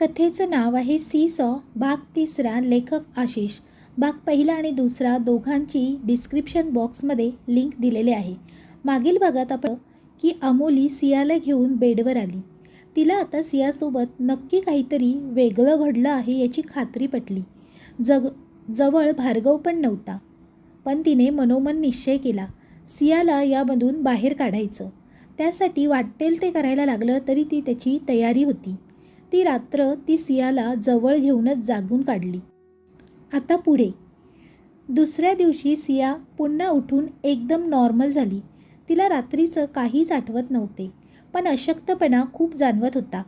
कथेचं नाव आहे सी सॉ भाग तिसरा लेखक आशिष. भाग पहिला आणि दुसरा दोघांची डिस्क्रिप्शन बॉक्समध्ये लिंक दिलेले आहे. मागील भागात आपण की अमोली सियाला घेऊन बेडवर आली. तिला आता सियासोबत नक्की काहीतरी वेगळं घडलं आहे याची खात्री पटली. जग जवळ भार्गव पण नव्हता. पण तिने मनोमन निश्चय केला. सियाला यामधून बाहेर काढायचं. त्यासाठी वाटेल ते करायला लागलं तरी ती त्याची तयारी होती. ती रात्र ती सियाला जवळ घेऊनच जागून काढली. आता पुढे. दुसऱ्या दिवशी सिया पुन्हा उठून एकदम नॉर्मल झाली. तिला रात्रीचं काहीच आठवत नव्हते पण अशक्तपणा खूप जाणवत होता.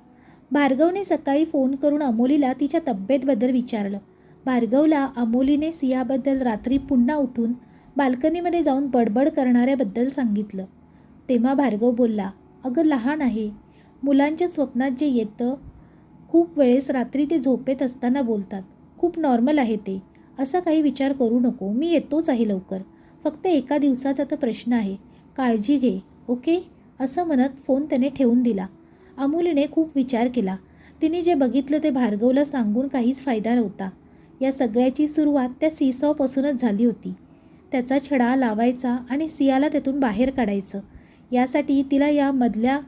भार्गवने सकाळी फोन करून अमोलीला तिच्या तब्येतबद्दल विचारलं. भार्गवला अमोलीने सियाबद्दल रात्री पुन्हा उठून बाल्कनीमध्ये जाऊन बडबड करणाऱ्याबद्दल सांगितलं. तेव्हा भार्गव बोलला अगं लहान आहे. मुलांच्या स्वप्नात जे येतं खूप वेळेस रात्री ते झोपेत असताना बोलतात खूप नॉर्मल आहे ते. असा काही विचार करू नको. मी येतोच आहे लवकर. फक्त एका दिवसाचा तर प्रश्न आहे. काळजी घे ओके? असं म्हणत फोन त्याने ठेवून दिला. अमूलीने खूप विचार केला. तिने जे बघितलं ते भार्गवला सांगून काहीच फायदा नव्हता. या सगळ्याची सुरुवात त्या सीसॉपासूनच झाली होती. त्याचा छडा लावायचा आणि सियाला त्यातून बाहेर काढायचं. यासाठी तिला या मधल्या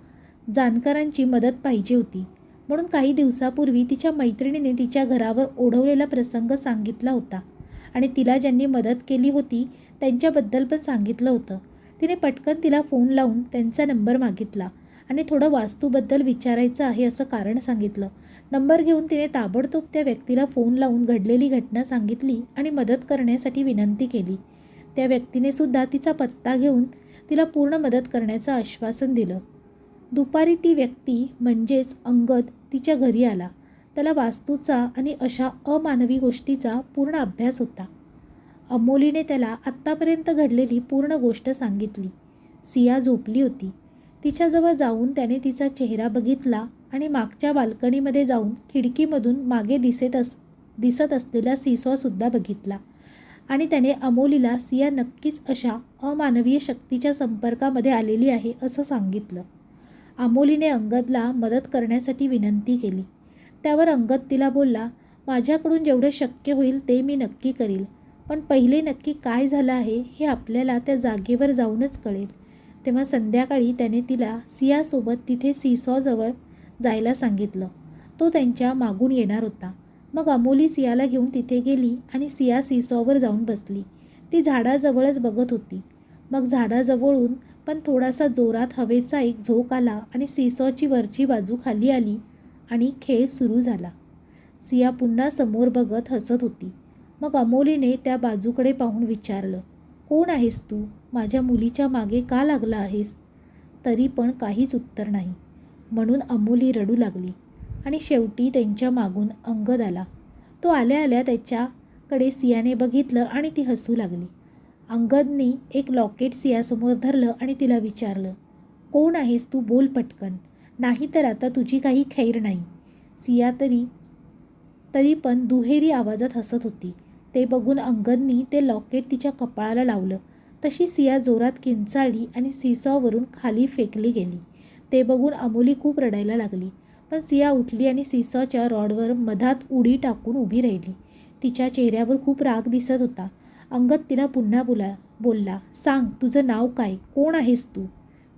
जाणकारांची मदत पाहिजे होती. म्हणून काही दिवसापूर्वी तिच्या मैत्रिणीने तिच्या घरावर ओढवलेला प्रसंग सांगितला होता. आणि तिला ज्यांनी मदत केली होती त्यांच्याबद्दल पण सांगितलं होतं. तिने पटकन तिला फोन लावून त्यांचा नंबर मागितला आणि थोडं वास्तूबद्दल विचारायचं आहे असं कारण सांगितलं. नंबर घेऊन तिने ताबडतोब त्या व्यक्तीला फोन लावून घडलेली घटना सांगितली आणि मदत करण्यासाठी विनंती केली. त्या व्यक्तीने सुद्धा तिचा पत्ता घेऊन तिला पूर्ण मदत करण्याचं आश्वासन दिलं. दुपारी ती व्यक्ती म्हणजेच अंगद तिच्या घरी आला. त्याला वास्तूचा आणि अशा अमानवी गोष्टीचा पूर्ण अभ्यास होता. अमोलीने त्याला आत्तापर्यंत घडलेली पूर्ण गोष्ट सांगितली. सिया झोपली होती. तिच्याजवळ जाऊन त्याने तिचा चेहरा बघितला आणि मागच्या बाल्कनीमध्ये जाऊन खिडकीमधून मागे दिसत अस दिसत असलेला सिसॉसुद्धा बघितला. आणि त्याने अमोलीला सिया नक्कीच अशा अमानवीय शक्तीच्या संपर्कामध्ये आलेली आहे असं सांगितलं. अमोलीने अंगदला मदत करण्यासाठी विनंती केली. त्यावर अंगद तिला बोलला माझ्याकडून जेवढं शक्य होईल ते मी नक्की करील. पण पहिले नक्की काय झालं आहे हे आपल्याला त्या जागेवर जाऊनच कळेल. तेव्हा संध्याकाळी त्याने तिला सियासोबत तिथे सीसॉजवळ जायला सांगितलं. तो त्यांच्या मागून येणार होता. मग अमोली सियाला घेऊन तिथे गेली आणि सिया सीसॉवर जाऊन बसली. ती झाडाजवळच बघत होती. मग झाडाजवळून पण थोडासा जोरात हवेचा एक झोक आला आणि सीसॉची वरची बाजू खाली आली आणि खेळ सुरू झाला. सिया पुन्हा समोर बघत हसत होती. मग अमोलीने त्या बाजूकडे पाहून विचारलं कोण आहेस तू? माझ्या मुलीच्या मागे का लागला आहेस? तरी पण काहीच उत्तर नाही. म्हणून अमोली रडू लागली आणि शेवटी त्यांच्या मागून अंगद आला. तो आल्या आल्या त्याच्याकडे सियाने बघितलं आणि ती हसू लागली. अंगदने एक लॉकेट सियासमोर धरलं आणि तिला विचारलं कोण आहेस तू? बोल पटकन. नाही तर आता तुझी काही खैर नाही. सिया तरी तरी पण दुहेरी आवाजात हसत होती. ते बघून अंगदनी ते लॉकेट तिच्या कपाळाला लावलं. तशी सिया जोरात किंचाळली आणि सिसॉवरून खाली फेकली गेली. ते बघून अमोली खूप रडायला लागली. पण सिया उठली आणि सिसॉच्या रॉडवर मधात उडी टाकून उभी राहिली. तिच्या चेहऱ्यावर खूप राग दिसत होता. अंगद तिला पुन्हा बोला बोलला सांग तुझं नाव काय? कोण आहेस तू?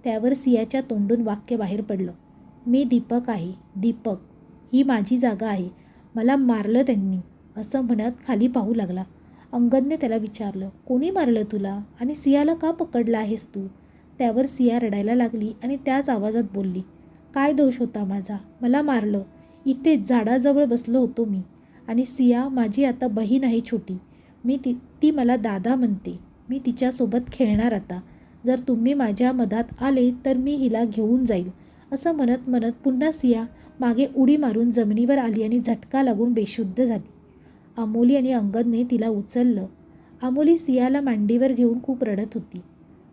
त्यावर सियाच्या तोंडून वाक्य बाहेर पडलं. मी दीपक आहे दीपक. ही माझी जागा आहे. मला मारलं त्यांनी. असं म्हणत खाली पाहू लागला. अंगदने त्याला विचारलं कोणी मारलं तुला? आणि सियाला का पकडला आहेस तू? त्यावर सिया रडायला लागली आणि त्याच आवाजात बोलली काय दोष होता माझा? मला मारलं. इथे झाडाजवळ बसलो होतो मी. आणि सिया माझी आता बहीण आहे छोटी. मी ती ती मला दादा म्हणते मी तिच्यासोबत खेळणार आता. जर तुम्ही माझ्या मधात आले तर मी हिला घेऊन जाईल. असं म्हणत म्हणत पुन्हा सिया मागे उडी मारून जमिनीवर आली आणि झटका लागून बेशुद्ध झाली. अमोली आणि अंगदने तिला उचललं. अमोली सियाला मांडीवर घेऊन खूप रडत होती.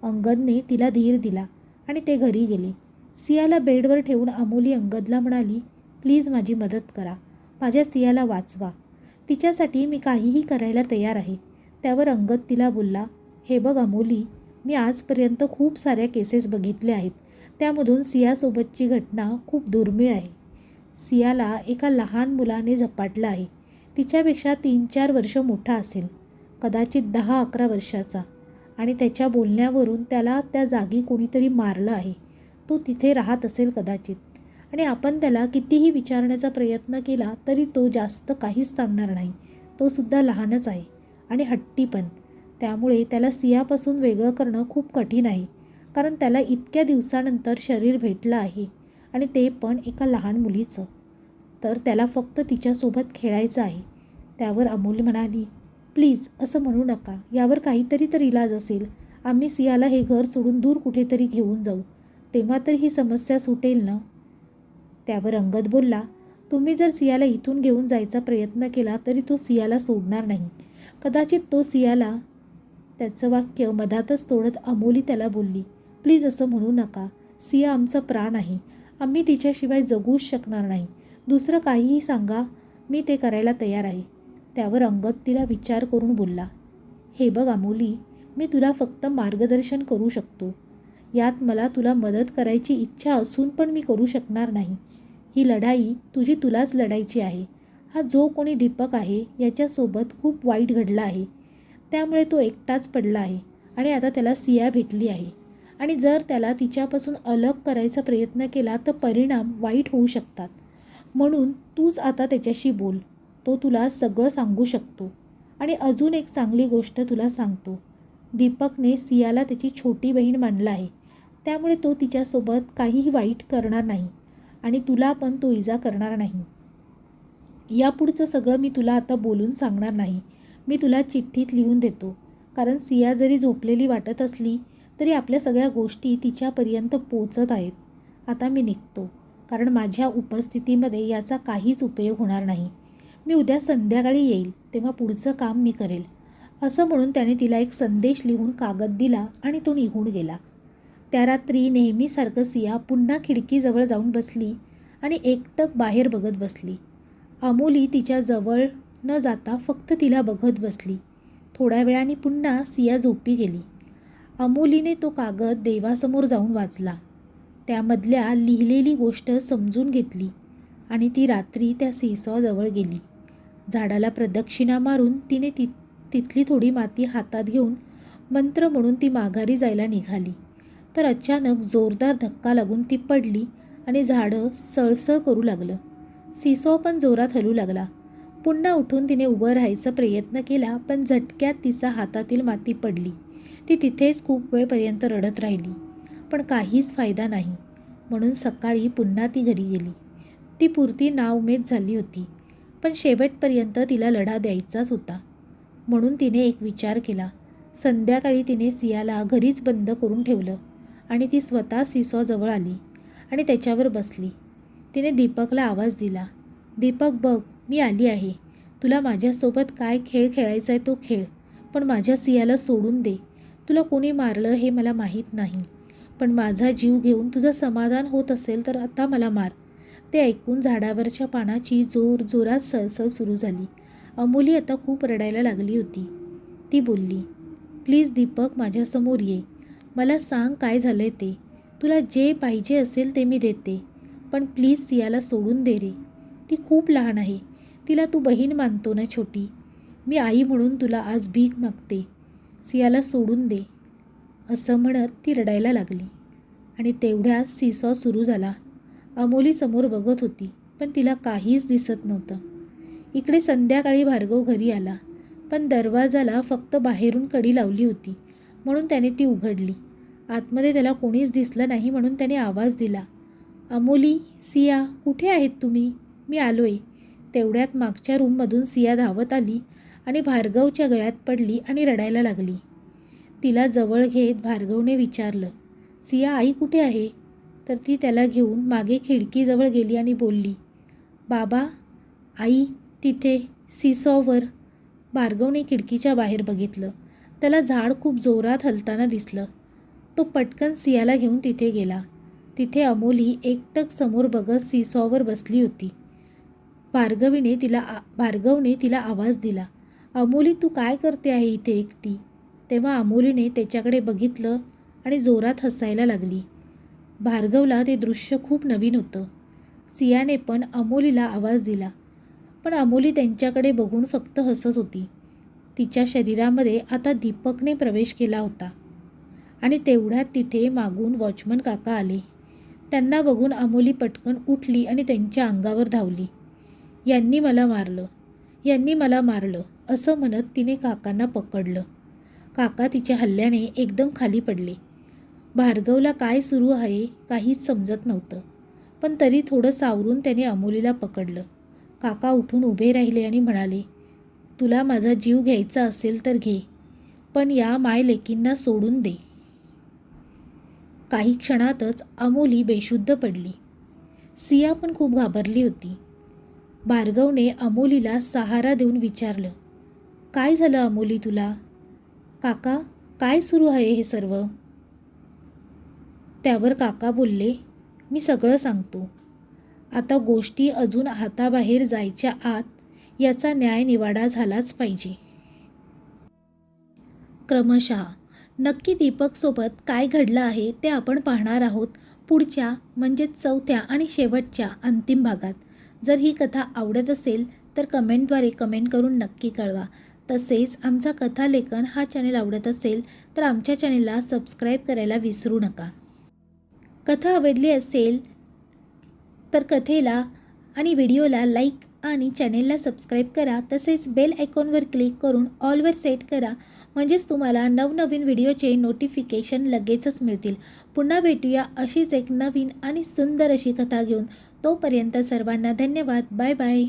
अंगदने तिला धीर दिला आणि ते घरी गेले. सियाला बेडवर ठेवून अमोली अंगदला म्हणाली प्लीज माझी मदत करा. माझ्या सियाला वाचवा. तिच्यासाठी मी काहीही करायला तयार आहे. त्यावर अंगद तिला बोलला हे बघ अमोली मी आजपर्यंत खूप साऱ्या केसेस बघितल्या आहेत. त्यामधून सियासोबतची घटना खूप दुर्मिळ आहे. सियाला एका लहान मुलाने झपाटलं आहे. तिच्यापेक्षा तीन चार वर्ष मोठा असेल. कदाचित दहा अकरा वर्षाचा. आणि त्याच्या बोलण्यावरून त्याला त्या जागी कोणीतरी मारलं आहे. तो तिथे राहत असेल कदाचित. आणि आपण त्याला कितीही विचारण्याचा प्रयत्न केला तरी तो जास्त काहीच सांगणार नाही. तो सुद्धा लहानच आहे. आणि हट्टी पण. त्यामुळे त्याला सियापासून वेगळं करणं खूप कठीण आहे. कारण त्याला इतक्या दिवसानंतर शरीर भेटलं आहे आणि ते पण एका लहान मुलीचं. तर त्याला फक्त तिच्यासोबत खेळायचं आहे. त्यावर अमोल म्हणाली प्लीज असं म्हणू नका. यावर काहीतरी तर इलाज असेल. आम्ही सियाला हे घर सोडून दूर कुठेतरी घेऊन जाऊ. तेव्हा तर ही समस्या सुटेल ना? त्यावर अंगद बोलला तुम्ही जर सियाला इथून घेऊन जायचा प्रयत्न केला तरी तो सियाला सोडणार नाही. कदाचित तो सियाला त्याचं वाक्य मधातच तोडत अमोली त्याला बोलली प्लीज असं म्हणू नका. सिया आमचा प्राण आहे. आम्ही तिच्याशिवाय जगूच शकणार नाही. दुसरं काहीही सांगा. मी ते करायला तयार आहे. त्यावर अंगद तिला विचार करून बोलला हे बघ अमोली मी तुला फक्त मार्गदर्शन करू शकतो. यात मला तुला मदत करायची इच्छा असून पण मी करू शकणार नाही. ही लढाई तुझी तुलाच लढायची आहे. हा जो कोणी दीपक आहे याच्यासोबत खूप वाईट घडला आहे. त्यामुळे तो एकटाच पडला आहे आणि आता त्याला सिया भेटली आहे. आणि जर त्याला तिच्यापासून अलग करायचा प्रयत्न केला तर परिणाम वाईट होऊ शकतात. म्हणून तूच आता त्याच्याशी बोल. तो तुला सगळं सांगू शकतो. आणि अजून एक चांगली गोष्ट तुला सांगतो. दीपकने सियाला त्याची छोटी बहीण मानलं आहे. त्यामुळे तो तिच्यासोबत काहीही वाईट करणार नाही. आणि तुला पण तो इजा करणार नाही. यापुढचं सगळं मी तुला आता बोलून सांगणार नाही. मी तुला चिठ्ठीत लिहून देतो. कारण सिया जरी झोपलेली वाटत असली तरी आपल्या सगळ्या गोष्टी तिच्यापर्यंत पोचत आहेत. आता मी निघतो. कारण माझ्या उपस्थितीमध्ये याचा काहीच उपयोग होणार नाही. मी उद्या संध्याकाळी येईल तेव्हा पुढचं काम मी करेल. असं म्हणून त्याने तिला एक संदेश लिहून कागद दिला आणि तो निघून गेला. त्या रात्री नेहमीसारखं सिया पुन्हा खिडकीजवळ जाऊन बसली आणि एकटक बाहेर बघत बसली. अमोली तिच्या जवळ न जाता फक्त तिला बघत बसली. थोड्या वेळाने पुन्हा सिया झोपी गेली. अमोलीने तो कागद देवासमोर जाऊन वाचला. त्यामधल्या लिहिलेली गोष्ट समजून घेतली आणि ती रात्री त्या सीसॉजवळ गेली. झाडाला प्रदक्षिणा मारून तिने ति तिथली थोडी माती हातात घेऊन मंत्र म्हणून ती माघारी जायला निघाली. तर अचानक जोरदार धक्का लागून ती पडली आणि झाडं सळसळ करू लागलं. सिसॉ पण जोरात हलू लागला. पुन्हा उठून तिने उभं राहायचा प्रयत्न केला पण झटक्यात तिचा हातातील माती पडली. ती तिथेच खूप वेळपर्यंत रडत राहिली. पण काहीच फायदा नाही. म्हणून सकाळी पुन्हा ती घरी गेली. ती पुरती नावमेद झाली होती पण शेवटपर्यंत तिला लढा द्यायचाच होता. म्हणून तिने एक विचार केला. संध्याकाळी तिने सियाला घरीच बंद करून ठेवलं आणि ती स्वतः सिसॉजवळ आली आणि त्याच्यावर बसली. तिने दीपकला आवाज दिला दीपक बघ मी आली आहे. तुला माझ्यासोबत काय खेळ खेळायचा आहे तो खेळ पण माझ्या सियाला सोडून दे. तुला कोणी मारलं हे मला माहीत नाही. पण माझा जीव घेऊन तुझं समाधान होत असेल तर आता मला मार. ते ऐकून झाडावरच्या पानाची जोर जोरात सळसळ सुरू झाली. अमोली आता खूप रडायला लागली होती. ती बोलली प्लीज दीपक माझ्यासमोर ये. मला सांग काय झालं ते. तुला जे पाहिजे असेल ते मी देते. पण प्लीज सियाला सोडून दे रे. ती खूप लहान आहे. तिला तू बहीण मानतो ना छोटी? मी आई म्हणून तुला आज भीक मागते. सियाला सोडून दे. असं म्हणत ती रडायला लागली. आणि तेवढ्यात सीसॉ सुरू झाला. अमोली समोर बघत होती पण तिला काहीच दिसत नव्हतं. इकडे संध्याकाळी भार्गव घरी आला पण दरवाजाला फक्त बाहेरून कडी लावली होती म्हणून त्याने ती उघडली. आतमध्ये त्याला कोणीच दिसलं नाही म्हणून त्याने आवाज दिला. अमोली सिया कुठे आहेत तुम्ही? मी आलोय. तेवढ्यात मागच्या रूममधून सिया धावत आली आणि भार्गवच्या गळ्यात पडली आणि रडायला लागली. तिला जवळ घेत भार्गवने विचारलं सिया आई कुठे आहे? तर ती त्याला घेऊन मागे खिडकीजवळ गेली आणि बोलली बाबा आई तिथे सिसॉवर. भार्गवने खिडकीच्या बाहेर बघितलं. त्याला झाड खूप जोरात हलताना दिसलं. तो पटकन सियाला घेऊन तिथे गेला. तिथे अमोली एकटक समोर बघत सीसॉवर बसली होती. भार्गवीने तिला आ भार्गवने तिला आवाज दिला अमोली तू काय करते आहे इथे एकटी? तेव्हा अमोलीने त्याच्याकडे बघितलं आणि जोरात हसायला लागली. भार्गवला ते दृश्य खूप नवीन होतं. सियाने पण अमोलीला आवाज दिला पण अमोली त्यांच्याकडे बघून फक्त हसत होती. तिच्या शरीरामध्ये आता दीपकने प्रवेश केला होता आणि तेवढ्यात तिथे मागून वॉचमन काका आले. त्यांना बघून अमोली पटकन उठली आणि त्यांच्या अंगावर धावली. यांनी मला मारलं. यांनी मला मारलं असं म्हणत तिने काकांना पकडलं. काका तिच्या हल्ल्याने एकदम खाली पडले. भार्गवला काय सुरू आहे काहीच समजत नव्हतं पण तरी थोडं सावरून त्याने अमोलीला पकडलं. काका उठून उभे राहिले आणि म्हणाले तुला माझा जीव घ्यायचा असेल तर घे पण या मायलेकींना सोडून दे. काही क्षणातच अमोली बेशुद्ध पडली. सिया पण खूप घाबरली होती. भार्गवने अमोलीला सहारा देऊन विचारलं काय झालं अमोली तुला? काका काय सुरू आहे हे सर्व? त्यावर काका बोलले मी सगळं सांगतो. आता गोष्टी अजून हाताबाहेर जायच्या आत याचा न्याय निवाडा झालाच पाहिजे. क्रमशः नक्की दीपकसोबत काय घडलं आहे ते आपण पाहणार आहोत पुढच्या म्हणजेच चौथ्या आणि शेवटच्या अंतिम भागात. जर ही कथा आवडत असेल तर कमेंटद्वारे कमेंट करून नक्की कळवा. तसेच आमचा कथालेखन हा चॅनेल आवडत असेल तर आमच्या चॅनेलला सबस्क्राईब करायला विसरू नका. कथा आवडली असेल तर कथेला आणि व्हिडिओला लाईक आणि चॅनेलला सबस्क्राईब करा तसेच बेल आयकॉनवर क्लिक करून ऑलवर सेट करा म्हणजेच तुम्हाला नवनवीन व्हिडिओचे नोटिफिकेशन लगेचच मिळतील. पुन्हा भेटूया अशीच एक नवीन आणि सुंदर अशी कथा घेऊन. तोपर्यंत सर्वांना धन्यवाद. Bye bye.